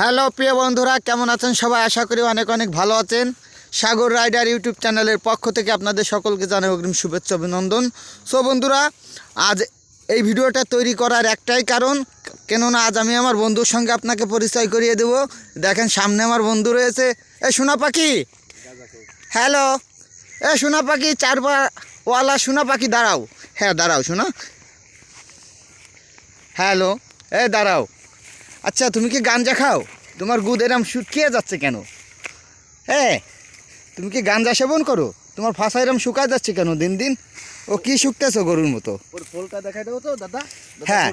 Hello, প্রিয় বন্ধুরা, কেমন আছেন সবাই? আশা করি অনেক অনেক ভালো আছেন। সাগর রাইডার ইউটিউব চ্যানেলের পক্ষ থেকে আপনাদের সকলকে জানাই অগ্রিম শুভেচ্ছা, অভিনন্দন। সো, বন্ধুরা, আজ এই ভিডিওটা তৈরি করার একটাই কারণ, কেননা আজ আমি আমার বন্ধুর সঙ্গে আপনাকে পরিচয় করিয়ে দেব। দেখেন, সামনে আমার বন্ধু রয়েছে। এ, সোনা পাখি! হ্যালো! এ, সোনা পাখি চারবার ওয়ালা সোনা পাখি, দাঁড়াও। হ্যাঁ দাঁড়াও শোনা হ্যালো! এ, দাঁড়াও। আচ্ছা তুমি কি গাঞ্জা খাও? তোমার গুদ এরম শুকিয়ে যাচ্ছে কেন? হ্যাঁ তুমি কি গাঞ্জা সেবন করো? তোমার ফাঁসা এরম শুকায় যাচ্ছে কেন দিন দিন? ও কি শুকতেছো গরুর মতো? ওর হোলটা দেখাই দেবো তো দাদা, হ্যাঁ।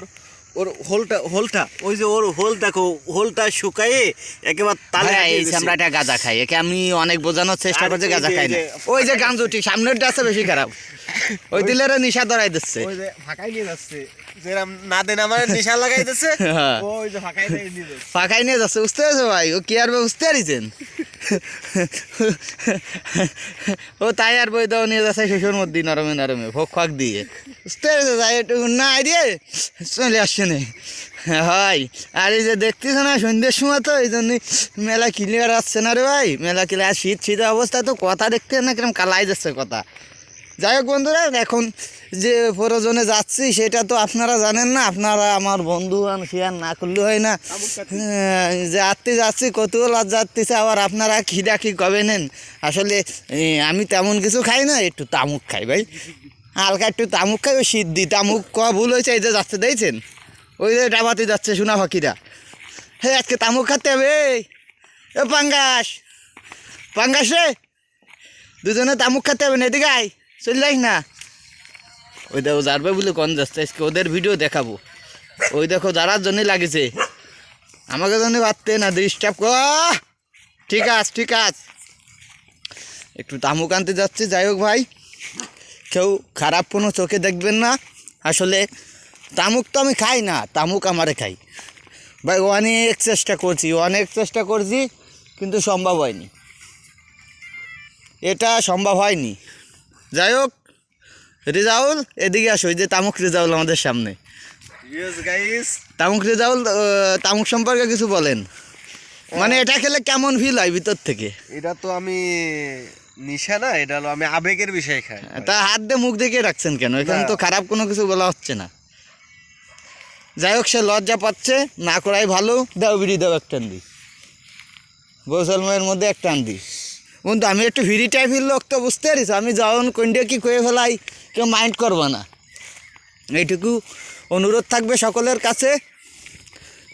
ওর- হোলটা হোলটা ওই যে ওর হোল দেখো হোলটা শুকায়ে একেবারে তালে এই চামড়াটা গাঁজা খাই একে আমি অনেক বোঝানোর চেষ্টা করছি গাঁজা খাই না। ওই যে গাঞ্জুটি সামনেরটা আছে বেশি খারাপ। ওই দিলের নিশা ধরাই দিচ্ছে। ওই যে ফাঁকাই নিয়ে যাচ্ছে। যেরাম না দেন আমার নেশা লাগাই দিচ্ছে হ্যাঁ। ওই যে ফাঁকাই নিয়ে যাচ্ছে। ফাঁকাই নিয়ে যাচ্ছে বুঝতে পেরেছ ভাই? ও কি আর বুঝতে পারিছেন ও তাই আর বই দাও, নিয়ে যাচ্ছে মধ্যে নরমে নরমে, ভোগ ফাঁক দিয়ে। বুঝতে তাই একটু না দিয়ে চলে আসছে নে। হয়, আর এই যে দেখতেছ না, সন্ধ্যের সময় তো, এই জন্যই মেলা ক্লিয়ার আসছে না রে ভাই। মেলা ক্লিয়ার শীত শীত অবস্থা, তো কথা দেখতে না কিরম কালাই যাচ্ছে কথা। যাই হোক বন্ধুরা এখন যে প্রয়োজনে যাচ্ছি সেটা তো আপনারা জানেন না আপনারা আমার বন্ধু শেয়ার না করলে হয় না। হ্যাঁ, যে আত্মীয় যাচ্ছি কতগুলো আর যাচ্ছিছে আবার আপনারা খিদা কি কবে নেন? আসলে আমি তেমন কিছু খাই না একটু তামুক খাই ভাই। হালকা একটু তামুক খাই ওই সিদ্ধি তামুক ক ভুল হয়েছে এই যে যাচ্ছে দেখছেন? ওই যে ডাবাতে যাচ্ছে সোনা পাখিরা হে আজকে তামুক খাতে হবে এ পাঙ্গাস। পাঙ্গাস রে। দুজনে তামুক খাতে হবে না এদিকে আয়। চলে যাইস না। ওই দেখো যারবে বলে কন যাচ্ছে, আজকে ওদের ভিডিও দেখাবো। ওই দেখো যারার জন্য লাগেছে। আমাকে জন্য ভাবতে না ডিস্টার্ব কর। ঠিক আছে ঠিক আছে। একটু তামুক আনতে যাচ্ছি, যাই হোক ভাই। কেউ খারাপ কোনো চোখে দেখবেন না। আসলে তামুক তো আমি খাই না, তামুক আমারে খাই। ভাই, অনেক চেষ্টা করছি, অনেক চেষ্টা করছি, কিন্তু সম্ভব হয়নি। এটা সম্ভব হয়নি। যাই হোক রেজাউল এদিকে আসো ওই যে তামুক রেজাউল আমাদের সামনে। গাইস তামুক রেজাউল তামুক সম্পর্কে কিছু বলেন। মানে এটা খেলে কেমন ফিল হয় ভিতর থেকে? এটা তো আমি নিশা না এটা হলো আমি আবেগের বিষয় খাই। তা হাত দিয়ে মুখ দেখে রাখছেন কেন? এখানে তো খারাপ কোনো কিছু বলা হচ্ছে না। যাই হোক সে লজ্জা পাচ্ছে না করাই ভালো। দাও বিড়ি দাও একটা দি গোসলময়ের মধ্যে একটা দি বন্ধু আমি একটু ভিড়ি টাইপের লোক তো বুঝতে পারিস আমি যখন কোনটা কি করে ফেলাই কেউ মাইন্ড করব না। এইটুকু অনুরোধ থাকবে সকলের কাছে।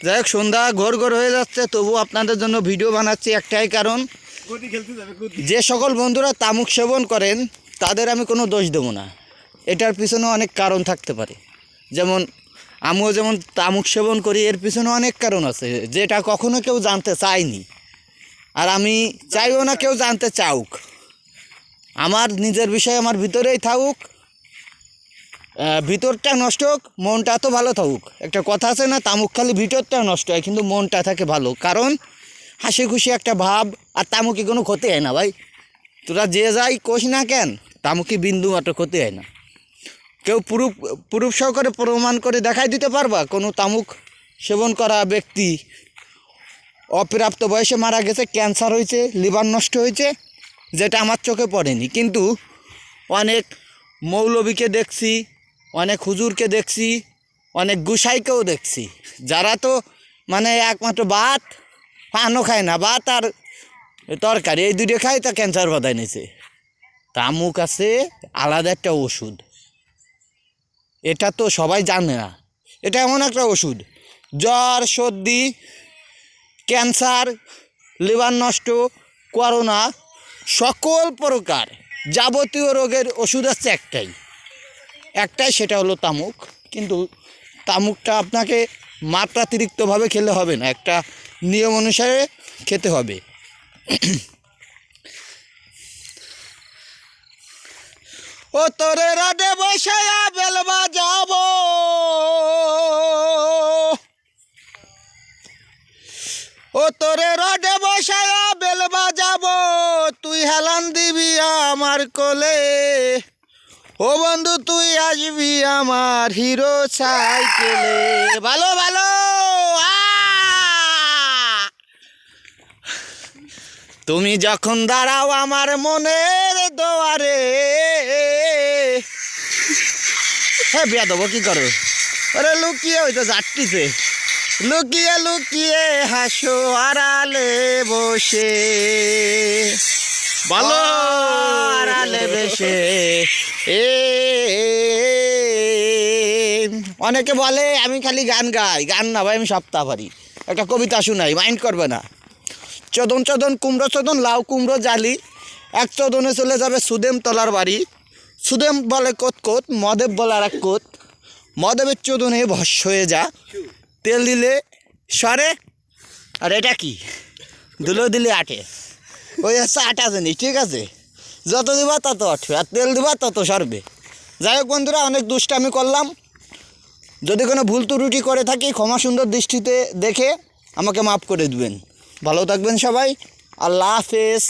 যাই হোক সন্ধ্যা ঘোর ঘোর হয়ে যাচ্ছে তবু আপনাদের জন্য ভিডিও বানাচ্ছি একটাই কারণ। যে সকল বন্ধুরা তামুক সেবন করেন তাদের আমি কোনো দোষ দেবো না। এটার পিছনে অনেক কারণ থাকতে পারে। যেমন আমিও যেমন তামুক সেবন করি এর পিছনে অনেক কারণ আছে যেটা কখনো কেউ জানতে চায়নি। আর আমি চাইও না কেউ জানতে চাউক। আমার নিজের বিষয় আমার ভিতরেই থাকুক ভিতরটা নষ্ট হোক, মনটা তো ভালো থাকুক একটা কথা আছে না, তামুক খালি ভিতরটা নষ্ট হয়, কিন্তু মনটা থাকে ভালো। কারণ হাসি খুশি একটা ভাব, আর তামুকি কোনো ক্ষতি হয় না ভাই। তোরা যে যাই কোষ না কেন, তামুকি বিন্দু মাত্র ক্ষতি হয় না। কেউ পুরুপ পুরুপ সহকারে প্রমাণ করে দেখাই দিতে পারবা, কোনো তামুক সেবন করা ব্যক্তি অপ্রাপ্ত বয়সে মারা গেছে ক্যান্সার হয়েছে লিভার নষ্ট হয়েছে, যেটা আমার চোখে পড়েনি। কিন্তু অনেক মৌলবীকে দেখছি, অনেক হুজুরকে দেখছি, অনেক গুসাইকেও দেখছি। যারা তো মানে একমাত্র ভাত, পানও খায় না, ভাত আর তরকারি, এই দুটো খায় তা ক্যান্সার বাধায় নিছে। তামুক আছে আলাদা একটা ওষুধ। এটা তো সবাই জানে না। এটা এমন একটা ওষুধ। জ্বর, সর্দি ক্যান্সার, লিভার নষ্ট, করোনা, সকল প্রকার যাবতীয় রোগের ওষুধ আছে একটাই। একটাই সেটা হলো তামুক। কিন্তু তামুকটা আপনাকে মাত্রাতিরিক্তভাবে খেলে হবে না, একটা নিয়ম অনুসারে খেতে হবে। ও তোরে রাডে বসায়া বেল বাজাবো রডে বসায়া বেল বাজাবো, তুই হেলান দিবি আমার কোলে। ও বন্ধু, তুই আসবি আমার হিরো সাইকেলে। ভালো ভালো তুমি যখন দাঁড়াও আমার মনের দোয়ারে। হ্যাঁ বিয়া দেবো কি করো? আরে লুকিয়ে হইতো যাট্টিছে লুকিয়ে লুকিয়ে হাসো আড়ালে বসে। ভালো। আড়ালে বসে। এ অনেকে বলে আমি খালি গান গাই। গান না ভাই আমি সপ্তাহ পারি। একটা কবিতা শুনাই মাইন্ড করবে না। চদন চদন কুমড়ো চদন লাউ কুমড়ো জালি। এক চদনে চলে যাবে সুদেম তলার বাড়ি। সুদেম বলে কোত কোত মদেব বলে আর এক কোত। মদেবের চোদনে ভস্য হয়ে যা। তেল দিলে সরে আর এটা কি? দুলো দিলে আটে। ওই হচ্ছে আটা জিনিস ঠিক আছে? যত দিবা তত আটবে আর তেল দিবা তত সরবে। যাই হোক বন্ধুরা অনেক দুষ্টামি করলাম। যদি কোনো ভুল ত্রুটি করে থাকি ক্ষমা সুন্দর দৃষ্টিতে দেখে আমাকে মাফ করে দিবেন। ভালো থাকবেন সবাই। আল্লাহ হাফেজ।